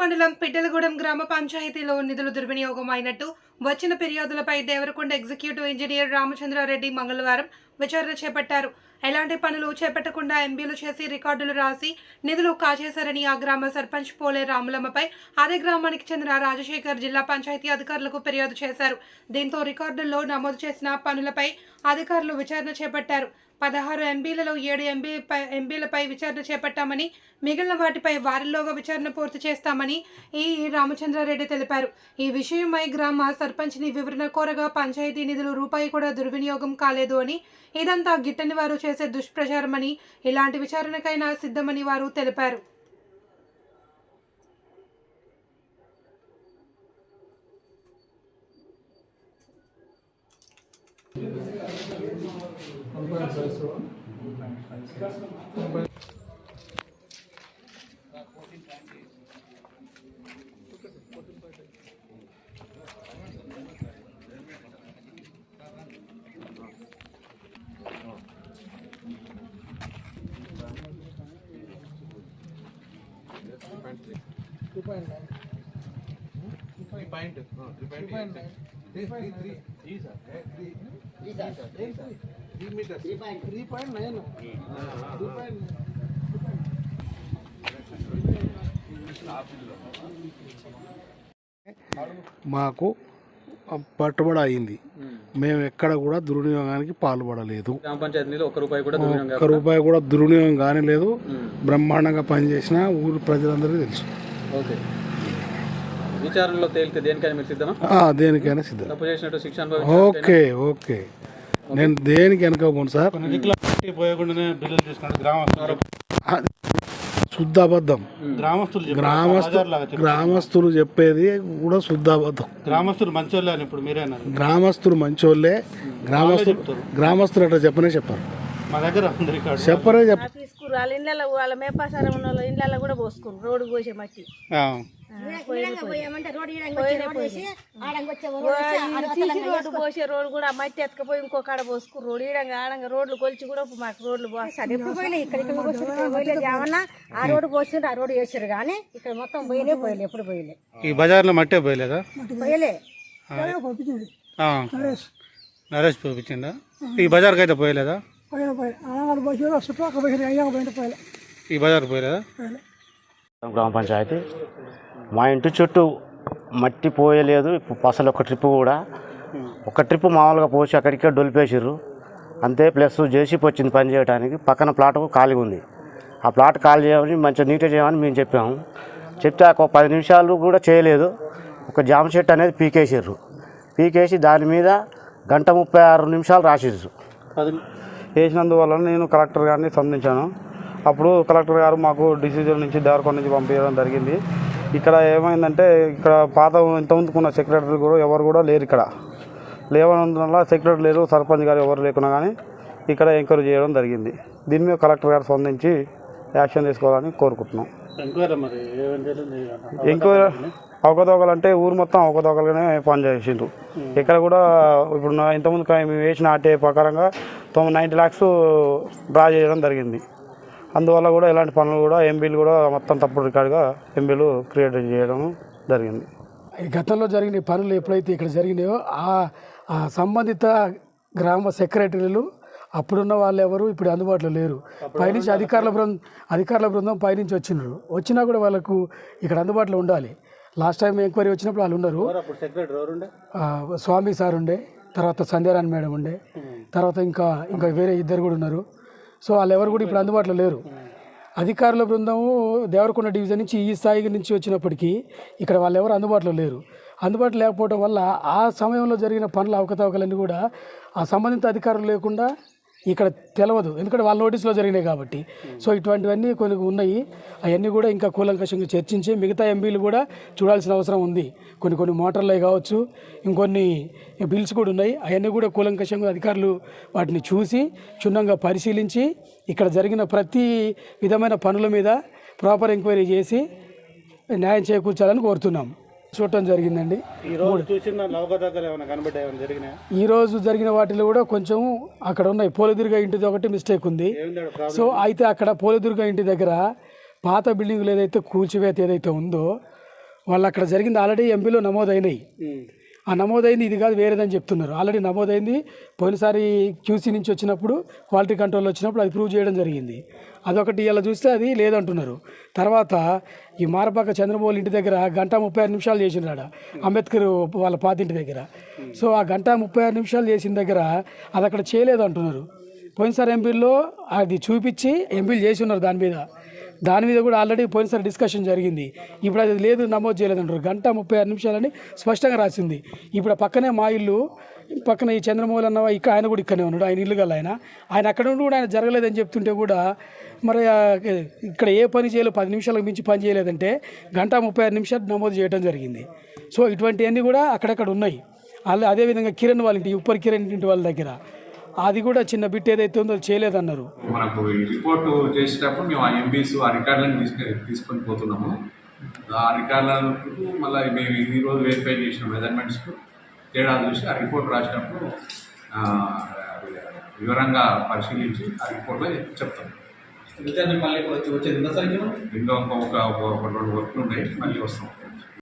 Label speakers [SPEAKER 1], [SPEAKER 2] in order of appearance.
[SPEAKER 1] మండలం పిట్టలగూడెం గ్రామ పంచాయతీలో నిధులు దుర్వినియోగం అయినట్టు వచ్చిన ఫిర్యాదులపై దేవరకొండ ఎగ్జిక్యూటివ్ ఇంజనీర్ రామచంద్రారెడ్డి మంగళవారం విచారణ చేపట్టారు. ఎలాంటి పనులు చేపట్టకుండా ఎంబీలు చేసి రికార్డులు రాసి నిధులు కాజేశారని ఆ గ్రామ సర్పంచ్ పోలే రాములమ్మపై అదే గ్రామానికి చెందిన రాజశేఖర్ జిల్లా పంచాయతీ అధికారులకు ఫిర్యాదు చేశారు. దీంతో రికార్డుల్లో నమోదు చేసిన పనులపై అధికారులు విచారణ చేపట్టారు. పదహారు ఎంబీలలో ఏడు ఎంబీ ఎంబీలపై విచారణ చేపట్టామని మిగిలిన వాటిపై వారిలోగా విచారణ పూర్తి చేస్తామని ఈ రామచంద్రారెడ్డి తెలిపారు. ఈ విషయమై గ్రామ సర్పంచ్ని వివరణ కోరగా పంచాయతీ నిధులు రూపాయి కూడా దుర్వినియోగం కాలేదు అని ఇదంతా గిట్టని వారు చేసే దుష్ప్రచారమని ఇలాంటి విచారణకైనా సిద్ధమని వారు తెలిపారు.
[SPEAKER 2] మాకు పట్టుబడి అయింది. మేము ఎక్కడ కూడా దుర్వినియోగానికి పాల్పడలేదు.
[SPEAKER 3] గ్రామ ఒక్క రూపాయి కూడా దుర్వినియోగం
[SPEAKER 2] ఒక్క రూపాయి కూడా దుర్వినియోగం కానీ లేదు. బ్రహ్మాండంగా పనిచేసిన ఊరు ప్రజలందరికీ తెలుసు.
[SPEAKER 3] ఓకే. విచారణలో తేలితే దేనికైనా మీరు సిద్ధమా?
[SPEAKER 2] ఆ, దేనికైనా సిద్ధం.
[SPEAKER 3] తప్పు చేసినట్టు శిక్ష
[SPEAKER 2] ఓకే ఓకే. నేను దేనికి వెనకపోను సార్?
[SPEAKER 4] పోయకుండానే బిల్లులు తీసుకున్నాడు గ్రామస్తులు.
[SPEAKER 2] ఆ, శుద్ధ అబద్ధం
[SPEAKER 4] గ్రామస్తులు చెప్పారు.
[SPEAKER 2] గ్రామస్తు
[SPEAKER 4] బజార్లాగా చెప్పారు.
[SPEAKER 2] గ్రామస్తులు చెప్పేది కూడా శుద్ధ అబద్ధం
[SPEAKER 4] గ్రామస్తులు మంచోళ్ళే అని ఇప్పుడు మీరే అన్నారు.
[SPEAKER 2] గ్రామస్తులు మంచోళ్ళే. గ్రామస్తులు గ్రామస్తులు అట్లా చెప్పనే చెప్పారు.
[SPEAKER 4] మా దగ్గర
[SPEAKER 2] చెప్పరే చెప్ప
[SPEAKER 5] తీసుకురు వాళ్ళ ఇళ్ళలో వాళ్ళ మేపాసారం ఉన్న వాళ్ళ ఇళ్ళలో కూడా పోసుకురు రోడ్డు పోసే మట్టి. రోడ్డు పోసే రోడ్డు కూడా మట్టి ఎత్తుకపోయి ఇంకో కాడ పోసుకురు రోడ్డు ఈడంగా ఆడంగా రోడ్లు కొలిచి కూడా మాకు రోడ్లు పోస్తారు
[SPEAKER 6] ఎప్పుడు పోయినాయి? ఇక్కడ పోయలేదు ఏమన్నా ఆ రోడ్డు పోసిండ్రు ఆ రోడ్డు వేసారు కానీ ఇక్కడ మొత్తం పోయలే పోయలే ఎప్పుడు పోయలే.
[SPEAKER 4] ఈ బజార్లో మట్టే పోయలేదా?
[SPEAKER 6] పోయలే.
[SPEAKER 4] ఆ. నరేష్. పంపించిందా ఈ బజార్కి అయితే పోయలేదా ఈ బజార్ పోయలేదా?
[SPEAKER 7] గ్రామ పంచాయతీ. మా ఇంటి చుట్టూ మట్టి పోయలేదు. అసలు ఒక ట్రిప్ కూడా. ఒక ట్రిప్ మామూలుగా పోసి అక్కడికే డొలిపేసిర్రు. అంతే ప్లస్ జేసీపీ వచ్చింది పని చేయడానికి పక్కన ప్లాట్ ఖాళీగా ఉంది. ఆ ప్లాట్ ఖాళీ చేయమని మంచిగా నీట్గా చేయమని మేము చెప్పాము. చెప్తే ఒక పది నిమిషాలు కూడా చేయలేదు. ఒక జామ చెట్టు అనేది పీకేసారు పీకేసి దాని మీద గంట ముప్పై ఆరు నిమిషాలు రాసిర్రు.
[SPEAKER 4] అది వేసినందువల్ల నేను కలెక్టర్ గారిని సంధించాను. అప్పుడు కలెక్టర్ గారు మాకు డిసిజన్ నుంచి దార్కొండ నుంచి పంపించడం జరిగింది. ఇక్కడ ఏమైందంటే ఇక్కడ పాత ఇంతకుముందుకున్న సెక్రటరీలు కూడా ఎవరు కూడా లేరు ఇక్కడ. లేవనందువల్ల సెక్రటరీ లేరు సర్పంచ్ గారు ఎవరు లేకున్నా కానీ ఇక్కడ ఎంక్వైరీ చేయడం జరిగింది. దీని మీద కలెక్టర్ గారు స్పందించి యాక్షన్ తీసుకోవాలని కోరుకుంటున్నాం. ఎంక్వైరీ మరి ఎంక్వైరీ అవకతవకలు అంటే ఊరు మొత్తం అవకతవకలుగానే పని చేసిండ్రు ఇక్కడ కూడా ఇప్పుడు ఇంతకుముందు మేము వేసిన ఆటే ప్రకారంగా తొమ్మిది నైంటీ ల్యాక్స్ డ్రా చేయడం జరిగింది. అందువల్ల కూడా ఇలాంటి పనులు కూడా ఎంబీలు కూడా మొత్తం తప్పుడు రికార్డుగా ఎంబీలు క్రియేట్ చేయడం జరిగింది.
[SPEAKER 8] ఈ గతంలో జరిగిన ఈ పనులు ఎప్పుడైతే ఇక్కడ జరిగినాయో ఆ సంబంధిత గ్రామ సెక్రటరీలు అప్పుడున్న వాళ్ళు ఎవరు ఇప్పుడు అందుబాటులో లేరు. పైనుంచి అధికారుల బృందం అధికారుల బృందం పైనుంచి వచ్చిండ్రు. వచ్చినా కూడా వాళ్ళకు ఇక్కడ అందుబాటులో ఉండాలి. లాస్ట్ టైం ఎంక్వైరీ వచ్చినప్పుడు వాళ్ళు ఉన్నారు స్వామి సార్ ఉండే తర్వాత సంధ్యారాణి మేడం ఉండే తర్వాత ఇంకా ఇంకా వేరే ఇద్దరు కూడా ఉన్నారు. సో వాళ్ళు ఎవరు కూడా ఇప్పుడు అందుబాటులో లేరు. అధికారుల బృందము దేవరకొండ డివిజన్ నుంచి ఈ స్థాయి నుంచి వచ్చినప్పటికీ ఇక్కడ వాళ్ళు ఎవరు అందుబాటులో లేరు. అందుబాటులో లేకపోవడం వల్ల ఆ సమయంలో జరిగిన పనుల అవకతవకలన్నీ కూడా ఆ సంబంధిత అధికారులు లేకుండా ఇక్కడ తెలవదు. ఎందుకంటే వాళ్ళ నోటీసులో జరిగినాయి కాబట్టి. సో ఇటువంటివన్నీ కొన్ని ఉన్నాయి. అవన్నీ కూడా ఇంకా కూలంకషంగా చర్చించి మిగతా ఎంపీలు కూడా చూడాల్సిన అవసరం ఉంది. కొన్ని కొన్ని మోటార్లు కావచ్చు ఇంకొన్ని బిల్స్ కూడా ఉన్నాయి. అవన్నీ కూడా కూలంకషంగా అధికారులు వాటిని చూసి క్షుణ్ణంగా పరిశీలించి ఇక్కడ జరిగిన ప్రతి విధమైన పనుల మీద ప్రాపర్ ఎంక్వైరీ చేసి న్యాయం చేకూర్చాలని కోరుతున్నాం. చూడటం జరిగిందండి.
[SPEAKER 4] ఈ రోజు
[SPEAKER 8] జరిగిన వాటిలో కూడా కొంచెం అక్కడ ఉన్నాయి. పోలిదుర్గ ఇంటిది ఒకటి మిస్టేక్ ఉంది. సో అయితే అక్కడ పోలిదుర్గ ఇంటి దగ్గర పాత బిల్డింగులు ఏదైతే కూల్చివేత ఏదైతే ఉందో వాళ్ళు అక్కడ జరిగింది ఆల్రెడీ ఎంపీలో నమోదైనాయి. ఆ నమోదైంది ఇది కాదు వేరేదని చెప్తున్నారు. ఆల్రెడీ నమోదైంది. పోయినసారి క్యూసీ నుంచి వచ్చినప్పుడు క్వాలిటీ కంట్రోల్ వచ్చినప్పుడు అది ప్రూవ్ చేయడం జరిగింది. అదొకటి ఇలా చూస్తే అది లేదంటున్నారు. తర్వాత ఈ మారపాక చంద్రబాబు ఇంటి దగ్గర గంట ముప్పై ఆరు నిమిషాలు చేసినాడు అంబేద్కర్ వాళ్ళ పాతింటి దగ్గర. సో ఆ గంట ముప్పై ఆరు నిమిషాలు చేసిన దగ్గర అది అక్కడ చేయలేదు అంటున్నారు. పోయినసారి ఎంపీల్లో అది చూపించి ఎంపీలు చేసి ఉన్నారు దాని మీద. దాని మీద కూడా ఆల్రెడీ పోయినసారి డిస్కషన్ జరిగింది. ఇప్పుడు అది లేదు నమోదు చేయలేదంటారు గంట ముప్పై ఆరు నిమిషాలని స్పష్టంగా రాసింది. ఇప్పుడు పక్కనే మా ఇల్లు పక్కన ఈ చంద్రమౌళి అన్న ఇక్కడ ఆయన కూడా ఇక్కడనే ఉన్నాడు ఆయన ఇల్లు గల ఆయన. ఆయన అక్కడ ఉండి కూడా ఆయన జరగలేదని చెప్తుంటే కూడా మరి ఇక్కడ ఏ పని చేయలేదు పది నిమిషాలకు మించి పని చేయలేదంటే గంట ముప్పై ఆరు నిమిషాలు నమోదు చేయడం జరిగింది. సో ఇటువంటివన్నీ కూడా అక్కడక్కడ ఉన్నాయి. అలా అదేవిధంగా కిరణ్ వాళ్ళ ఇంటి ఉప్పర్ కిరణ్ ఇంటి వాళ్ళ దగ్గర. అది కూడా చిన్న బిట్ ఏదైతే ఉందో చేయలేదన్నారు.
[SPEAKER 9] మనకు ఈ రిపోర్ట్ చేసేటప్పుడు మేము ఆ ఎంబీస్ ఆ రికార్డులను తీసుకొని తీసుకొని పోతున్నాము. ఆ రికార్డులకు మళ్ళీ మేము ఈ రోజు వెరిఫై చేసిన మెజర్మెంట్స్కు తేడా చూసి ఆ రిపోర్ట్ రాసినప్పుడు ఆ, వివరంగా పరిశీలించి ఆ రిపోర్ట్లో చెప్తాం.
[SPEAKER 3] మళ్ళీ ఇప్పుడు వచ్చి
[SPEAKER 9] ఒక రెండు వర్క్లు ఉన్నాయి మళ్ళీ వస్తాం.